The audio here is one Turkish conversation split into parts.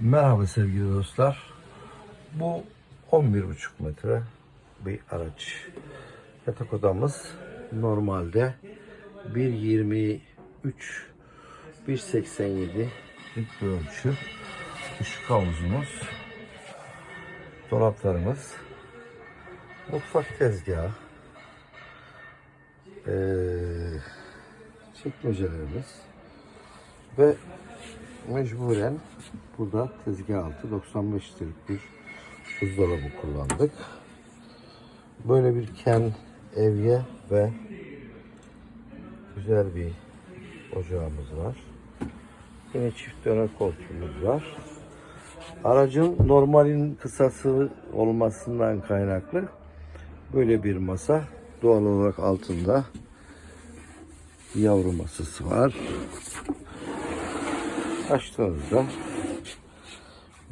Merhaba sevgili dostlar. Bu 11,5 metre bir araç. Yatak odamız normalde 1.23 1.87 lik bir ölçü. Işık havuzumuz. Dolaplarımız. Mutfak tezgahı. Ee, çekmecelerimiz. Ve mecburen burada tezgah altı 95 litrelik bir buzdolabı kullandık. Böyle bir ken evye ve güzel bir ocağımız var. Yine çift döner koltuğumuz var. Aracın normalin kısası olmasından kaynaklı böyle bir masa doğal olarak altında yavru masası var açtığınızda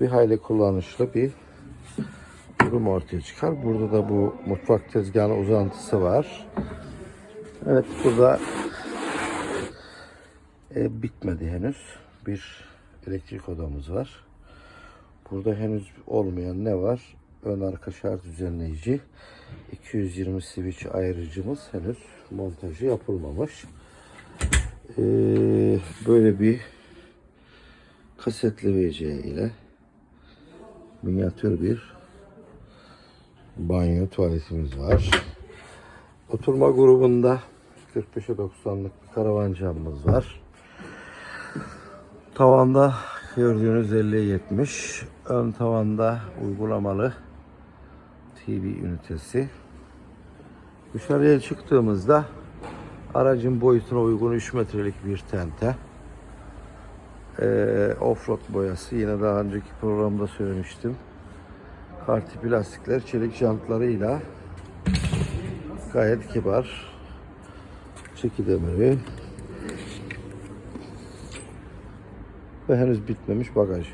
bir hayli kullanışlı bir durum ortaya çıkar. Burada da bu mutfak tezgahının uzantısı var. Evet burada e, bitmedi henüz. Bir elektrik odamız var. Burada henüz olmayan ne var? Ön arka şarj düzenleyici. 220 switch ayırıcımız henüz montajı yapılmamış. Ee, böyle bir kasetli VC ile minyatür bir banyo tuvaletimiz var. Oturma grubunda 45'e 90'lık bir karavan camımız var. Tavanda gördüğünüz 50'ye 70. Ön tavanda uygulamalı TV ünitesi. Dışarıya çıktığımızda aracın boyutuna uygun 3 metrelik bir tente. Ee, offroad boyası yine daha önceki programda söylemiştim. Karti plastikler çelik jantlarıyla gayet kibar çeki demiri ve henüz bitmemiş bagaj.